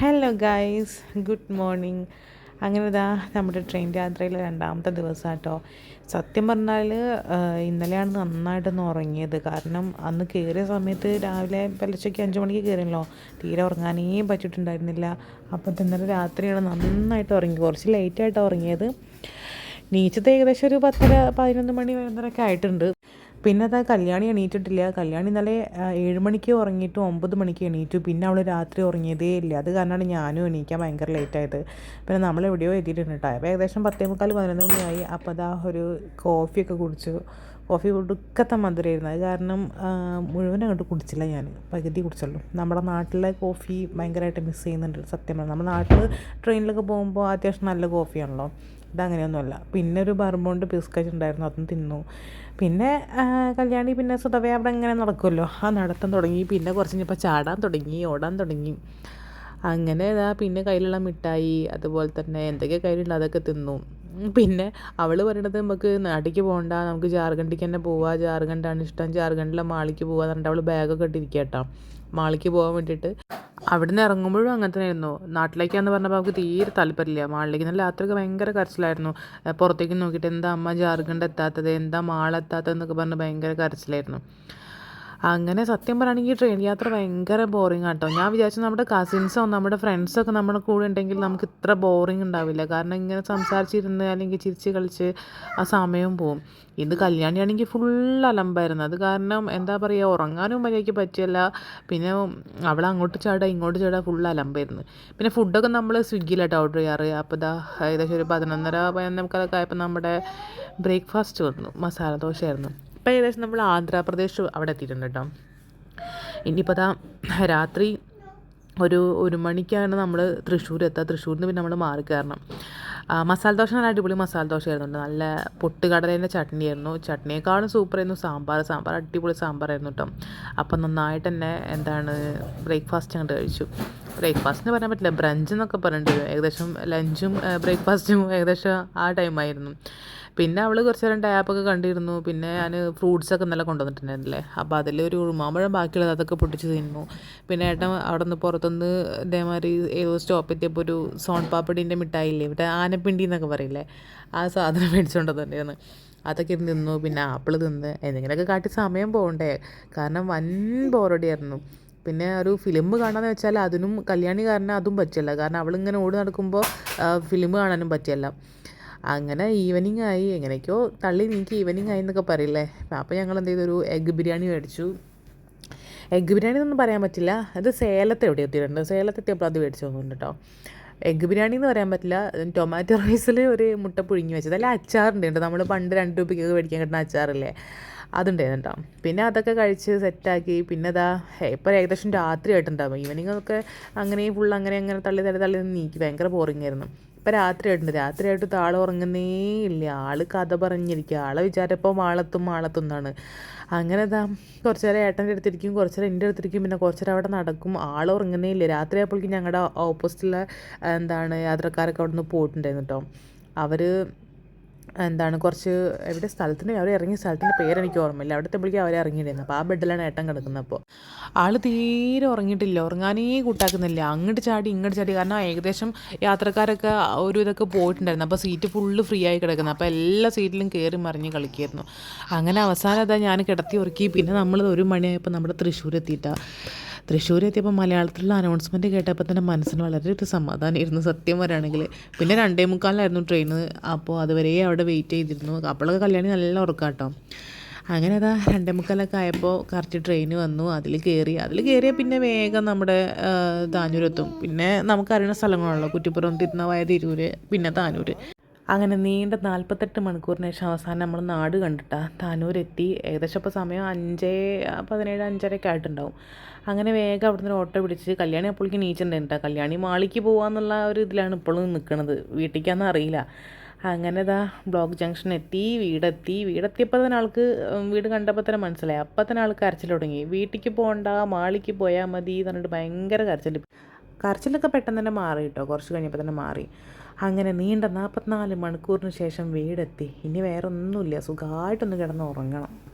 Hello guys good morning അങ്ങനെ ഇതാ നമ്മുടെ ട്രെയിൻ യാത്രയിൽ രണ്ടാമത്തെ ദിവസം കേട്ടോ സത്യം പറഞ്ഞാൽ ഇന്നലെയാണ് നന്നായിട്ടൊന്ന് ഉറങ്ങിയത്. കാരണം അന്ന് കയറിയ സമയത്ത് രാവിലെ പലച്ചയ്ക്ക് അഞ്ച് മണിക്ക് കയറിയല്ലോ തീരെ ഉറങ്ങാനേ പറ്റിയിട്ടുണ്ടായിരുന്നില്ല. അപ്പം ഇന്നലെ രാത്രിയാണ് നന്നായിട്ട് ഉറങ്ങി. കുറച്ച് ലേറ്റായിട്ടാണ് ഉറങ്ങിയത്. നീച്ചത് ഏകദേശം ഒരു പത്തര പതിനൊന്ന് മണി വരുന്നതൊക്കെ ആയിട്ടുണ്ട്. പിന്നെ അത് കല്യാണി എണീറ്റിട്ടില്ല. കല്യാണി ഇന്നലെ ഏഴ് മണിക്ക് ഉറങ്ങിയിട്ട് ഒമ്പത് മണിക്ക് എണീറ്റു. പിന്നെ അവൾ രാത്രി ഉറങ്ങിയതേ ഇല്ല. അത് കാരണമാണ് ഞാനും എണീക്കാൻ ഭയങ്കര ലേറ്റായത് പിന്നെ നമ്മൾ എവിടെയോ എത്തിയിട്ടുണ്ട് കേട്ടോ അപ്പോൾ ഏകദേശം പത്തേ മുക്കാൽ പതിനൊന്ന് മണിയായി. അപ്പോൾ അതാ ഒരു കോഫിയൊക്കെ കുടിച്ചു. കോഫി കൊടുക്കത്തെ മധുരമായിരുന്നു അത് കാരണം മുഴുവൻ അങ്ങോട്ട് കുടിച്ചില്ല ഞാൻ പകുതി കുടിച്ചുള്ളൂ. നമ്മുടെ നാട്ടിലെ കോഫി ഭയങ്കരമായിട്ട് മിസ് ചെയ്യുന്നുണ്ട് സത്യം പറഞ്ഞാൽ നമ്മുടെ നാട്ടിൽ ട്രെയിനിലൊക്കെ പോകുമ്പോൾ അത്യാവശ്യം നല്ല കോഫിയാണല്ലോ ഇതങ്ങനെയൊന്നുമല്ല. പിന്നെ ഒരു ബർബോണ്ട് ബിസ്ക്കറ്റ് ഉണ്ടായിരുന്നു. അതും തിന്നു. പിന്നെ കല്യാണി പിന്നെ സ്വതവേ അവിടെ ഇങ്ങനെ നടക്കുമല്ലോ ആ നടത്തം തുടങ്ങി. പിന്നെ കുറച്ച് കഴിഞ്ഞപ്പോൾ ചാടാൻ തുടങ്ങി ഓടാൻ തുടങ്ങി. അങ്ങനെ ഇതാ പിന്നെ കയ്യിലുള്ള മിഠായി അതുപോലെ തന്നെ എന്തൊക്കെ കയ്യിലുള്ള അതൊക്കെ തിന്നു. പിന്നെ അവൾ പറയണത് നമുക്ക് നാട്ടിലേക്ക് പോകണ്ട നമുക്ക് ജാർഖണ്ഡിക്ക് തന്നെ പോവാം. ജാർഖണ്ഡാണ് ഇഷ്ടം. ജാർഖണ്ഡിലെ മാളിക്ക് പോവാന്ന് പറഞ്ഞിട്ട് അവൾ ബാഗൊക്കെ ഇട്ടിരിക്കുക മാളിക്ക് പോകാൻ വേണ്ടിയിട്ട് അവിടെ നിന്ന് ഇറങ്ങുമ്പോഴും അങ്ങനെ തന്നെ ആയിരുന്നു നാട്ടിലേക്കാന്ന് പറഞ്ഞപ്പോൾ നമുക്ക് തീരെ താല്പര്യമില്ല. മാളിലേക്ക് നല്ല രാത്രിയൊക്കെ ഭയങ്കര കരച്ചിലായിരുന്നു. പുറത്തേക്ക് നോക്കിയിട്ട് എന്താ അമ്മ ജാർഖണ്ഡ് എത്താത്തത്? എന്താ മാളെത്താത്തത് എന്നൊക്കെ പറഞ്ഞ് ഭയങ്കര കരച്ചിലായിരുന്നു. അങ്ങനെ സത്യം പറയുകയാണെങ്കിൽ ട്രെയിൻ യാത്ര ഭയങ്കര ബോറിംഗ് ആട്ടോ. ഞാൻ വിചാരിച്ചു നമ്മുടെ കസിൻസോ നമ്മുടെ ഫ്രണ്ട്സൊക്കെ നമ്മുടെ കൂടെ ഉണ്ടെങ്കിൽ നമുക്ക് ഇത്ര ബോറിംഗ് ഉണ്ടാവില്ല. കാരണം ഇങ്ങനെ സംസാരിച്ചിരുന്ന് അല്ലെങ്കിൽ ചിരിച്ച് കളിച്ച് ആ സമയം പോവും. ഇത് കല്യാണിയാണെങ്കിൽ ഫുൾ അലമ്പായിരുന്നു. അത് കാരണം എന്താ പറയുക ഉറങ്ങാനും മര്യാദയ്ക്ക് പറ്റിയല്ല. പിന്നെ അവൾ അങ്ങോട്ട് ചാടുക ഇങ്ങോട്ട് ചാടുക ഫുൾ അലമ്പായിരുന്നു. പിന്നെ ഫുഡൊക്കെ നമ്മൾ സ്വിഗ്ഗിയിലായിട്ട് ഓർഡർ ചെയ്യാറ്. അപ്പോൾ ഇതാ ഏകദേശം ഒരു പതിനൊന്നര പതിനൊന്നേക്കാലൊക്കെ ആയപ്പോൾ നമ്മുടെ ബ്രേക്ക്ഫാസ്റ്റ് വന്നു. മസാല ദോശയായിരുന്നു. ഇപ്പം ഏകദേശം നമ്മൾ ആന്ധ്രാപ്രദേശ് അവിടെ എത്തിയിട്ടുണ്ട് കേട്ടോ. ഇനിയിപ്പോൾ അതാ രാത്രി ഒരു ഒരു മണിക്കാണ് നമ്മൾ തൃശ്ശൂർ എത്തുക. തൃശ്ശൂരിൽ നിന്ന് പിന്നെ നമ്മൾ മാറി കയറണം. മസാല ദോശ നല്ല അടിപൊളി മസാല ദോശയായിരുന്നു. നല്ല പൊട്ടുകടലേന്റെ ചട്നിയായിരുന്നു. ചട്നിയേക്കാളും സൂപ്പറായിരുന്നു. സാമ്പാർ സാമ്പാർ അടിപൊളി സാമ്പാറായിരുന്നു കേട്ടോ. അപ്പം നന്നായിട്ട് തന്നെ എന്താണ് ബ്രേക്ക്ഫാസ്റ്റ് അങ്ങോട്ട് കഴിച്ചു. ബ്രേക്ക്ഫാസ്റ്റ് പറയാൻ പറ്റില്ല. ബ്രഞ്ച് എന്നൊക്കെ പറഞ്ഞിട്ട് ഏകദേശം ലഞ്ചും ബ്രേക്ക്ഫാസ്റ്റും ഏകദേശം ആ ടൈമായിരുന്നു. പിന്നെ അവൾ കുറച്ച് നേരം ടാപ്പൊക്കെ കണ്ടിരുന്നു. പിന്നെ ഞാൻ ഫ്രൂട്ട്സൊക്കെ നല്ല കൊണ്ടുവന്നിട്ടുണ്ടായിരുന്നില്ലേ? അപ്പോൾ അതിൽ ഒരു ഉറുമാമ്പഴം ബാക്കിയുള്ളത് അതൊക്കെ പൊട്ടിച്ച് തിന്നു. പിന്നെ ഏട്ടൻ അവിടെ നിന്ന് പുറത്തുനിന്ന് ഇതേമാതിരി ഏതോ സ്റ്റോപ്പ് എത്തിയപ്പോൾ ഒരു സോൺ പാപ്പടീന്റെ മിഠായില്ലേ? ഇവിടെ ആനപ്പിണ്ടി എന്നൊക്കെ പറയില്ലേ? ആ സാധനം മേടിച്ചുകൊണ്ട് തന്നെയാണ് അതൊക്കെ ഇരുന്ന് തിന്നു. പിന്നെ ആപ്പിൾ തിന്ന്. എന്തെങ്കിലുമൊക്കെ കാട്ടി സമയം പോകണ്ടേ? കാരണം വൻ ബോറടിയായിരുന്നു. പിന്നെ ഒരു ഫിലിം കാണാന്ന് വെച്ചാൽ അതിനും കല്യാണി കാരണം അതും പറ്റില്ല. കാരണം അവളിങ്ങനെ ഓടി നടക്കുമ്പോൾ ഫിലിം കാണാനും പറ്റിയല്ല അങ്ങനെ ഈവനിങ് ആയി. എങ്ങനെയൊക്കെയോ തള്ളി നീക്കി ഈവനിങ് ആയി എന്നൊക്കെ പറയില്ലേ? അപ്പോൾ ഞങ്ങൾ എന്ത് ചെയ്തു ഒരു എഗ്ഗ് ബിരിയാണി മേടിച്ചു. എഗ്ഗ് ബിരിയാണി എന്നൊന്നും പറയാൻ പറ്റില്ല. അത് സേലത്ത് എവിടെ എത്തിയിട്ടുണ്ട്? സേലത്ത് എത്തിയപ്പോൾ അത് മേടിച്ചു തോന്നുന്നുണ്ട് കേട്ടോ എഗ്ഗ് ബിരിയാണി എന്ന് പറയാൻ പറ്റില്ല. ടൊമാറ്റോ റൈസിൽ ഒരു മുട്ട പുഴുങ്ങി വെച്ചത്. അല്ല അച്ചാറുണ്ട് നമ്മൾ പണ്ട് രണ്ട് രൂപയ്ക്കൊക്കെ മേടിക്കാൻ കിട്ടുന്ന അച്ചാറില്ലേ? അതുണ്ടായിരുന്നു കേട്ടോ പിന്നെ അതൊക്കെ കഴിച്ച് സെറ്റാക്കി പിന്നെ അതാ ഇപ്പോൾ ഏകദേശം രാത്രി ആയിട്ടുണ്ടാവും. ഈവനിങ് ഒക്കെ അങ്ങനെ ഫുൾ അങ്ങനെ അങ്ങനെ തള്ളി തള്ളി തള്ളി നീക്കി. ഭയങ്കര ബോറിംഗ് ആയിരുന്നു. ഇപ്പം രാത്രിയായിട്ടുണ്ട്. രാത്രിയായിട്ട് താൾ ഉറങ്ങുന്നേ ഇല്ല. ആൾ കഥ പറഞ്ഞിരിക്കുക ആളെ വിചാരിച്ചപ്പോൾ മാളത്തും മാളത്തും എന്നാണ് അങ്ങനെ ഇതാ കുറച്ച് നേരം ഏട്ടന്റെ അടുത്തിരിക്കും. കുറച്ച് നേരം എന്റെ അടുത്തിരിക്കും. പിന്നെ കുറച്ച് നേരം അവിടെ നടക്കും. ആൾ ഉറങ്ങുന്നേ ഇല്ല. രാത്രി ആയപ്പോഴേക്കും ഞങ്ങളുടെ ഓപ്പോസിറ്റുള്ള എന്താണ് യാത്രക്കാരൊക്കെ അവിടെ നിന്ന് പോയിട്ടുണ്ടായിരുന്നു കേട്ടോ അവർ എന്താണ് കുറച്ച് എവിടെ സ്ഥലത്തിന്റെ അവർ ഇറങ്ങിയ സ്ഥലത്തിന്റെ പേരെനിക്ക് ഓർമ്മയില്ല. അവിടുത്തെ വിളിക്കാൻ അവരെ ഇറങ്ങിയിട്ടുണ്ടായിരുന്നു അപ്പോൾ ആ ബെഡിലാണ് ഏട്ടൻ കിടക്കുന്നത് അപ്പോൾ ആൾ തീരെ ഉറങ്ങിയിട്ടില്ല. ഉറങ്ങാനേ കൂട്ടാക്കുന്നില്ല. അങ്ങോട്ട് ചാടി ഇങ്ങോട്ട് ചാടി. കാരണം ഏകദേശം യാത്രക്കാരൊക്കെ ഒരു ഇതൊക്കെ പോയിട്ടുണ്ടായിരുന്നു. അപ്പോൾ സീറ്റ് ഫുള്ള് ഫ്രീ ആയി കിടക്കുന്നത് അപ്പോൾ എല്ലാ സീറ്റിലും കയറി മറിഞ്ഞ് കളിക്കായിരുന്നു. അങ്ങനെ അവസാനം അതാ ഞാൻ കിടത്തി ഉറക്കി. പിന്നെ നമ്മൾ ഒരു മണിയായപ്പോൾ നമ്മുടെ തൃശ്ശൂർ എത്തിയിട്ടാണ് തൃശ്ശൂർ എത്തിയപ്പോൾ മലയാളത്തിലുള്ള അനൗൺസ്മെന്റ് കേട്ടപ്പോൾ തന്നെ മനസ്സിന് വളരെ ഒരു സമാധാനമായിരുന്നു. സത്യം പറയുകയാണെങ്കിൽ. പിന്നെ രണ്ടേ മുക്കാലിലായിരുന്നു ട്രെയിൻ അപ്പോൾ അതുവരെ അവിടെ വെയിറ്റ് ചെയ്തിരുന്നു. അപ്പോഴൊക്കെ കല്യാണി നല്ല ഉറക്കാട്ടോ. അങ്ങനെ അതാ രണ്ടേ മുക്കാലൊക്കെ ആയപ്പോൾ കറക്റ്റ് ട്രെയിൻ വന്നു. അതിൽ കയറി അതിൽ കയറിയാൽ പിന്നെ വേഗം നമ്മുടെ താനൂരെത്തും. പിന്നെ നമുക്കറിയുന്ന സ്ഥലങ്ങളാണല്ലോ. കുറ്റിപ്പുറം തിരുനാവായ തിരൂര് പിന്നെ താനൂർ അങ്ങനെ നീണ്ട നാൽപ്പത്തെട്ട് മണിക്കൂറിന് ശേഷം അവസാനം നമ്മൾ നാട് കണ്ടിട്ടാ. താനൂരെത്തി. ഏകദേശം ഇപ്പോൾ സമയം അഞ്ചേ പതിനേഴ് അഞ്ചരയൊക്കെ ആയിട്ടുണ്ടാവും. അങ്ങനെ വേഗം അവിടുന്ന് ഓട്ടോ പിടിച്ച് കല്യാണി അപ്പോഴേക്ക് നീച്ചിട്ടുണ്ടായിരുന്നു കല്യാണി മാളിക്ക് പോകാമെന്നുള്ള ഒരു ഇതിലാണ് ഇപ്പോഴും നിൽക്കുന്നത് വീട്ടിലേക്കാന്ന് അറിയില്ല. അങ്ങനെ ഇതാ ബ്ലോക്ക് ജംഗ്ഷൻ എത്തി വീടെത്തി. വീടെത്തിയപ്പോൾ തന്നെ ആൾക്ക് വീട് കണ്ടപ്പോൾ തന്നെ മനസ്സിലായി. അപ്പം തന്നെ ആൾക്ക് കരച്ചിൽ തുടങ്ങി. വീട്ടിലേക്ക് പോകണ്ട മാളിക്ക് പോയാൽ മതി എന്ന് പറഞ്ഞിട്ട് ഭയങ്കര കരച്ചിൽ കരച്ചിലൊക്കെ പെട്ടെന്ന് തന്നെ മാറി കേട്ടോ. കുറച്ച് കഴിഞ്ഞപ്പോൾ തന്നെ മാറി. അങ്ങനെ നീണ്ട നാൽപ്പത്തിനാല് മണിക്കൂറിന് ശേഷം വീടെത്തി. ഇനി വേറെ ഒന്നുമില്ല സുഖമായിട്ടൊന്ന് കിടന്ന് ഉറങ്ങണം.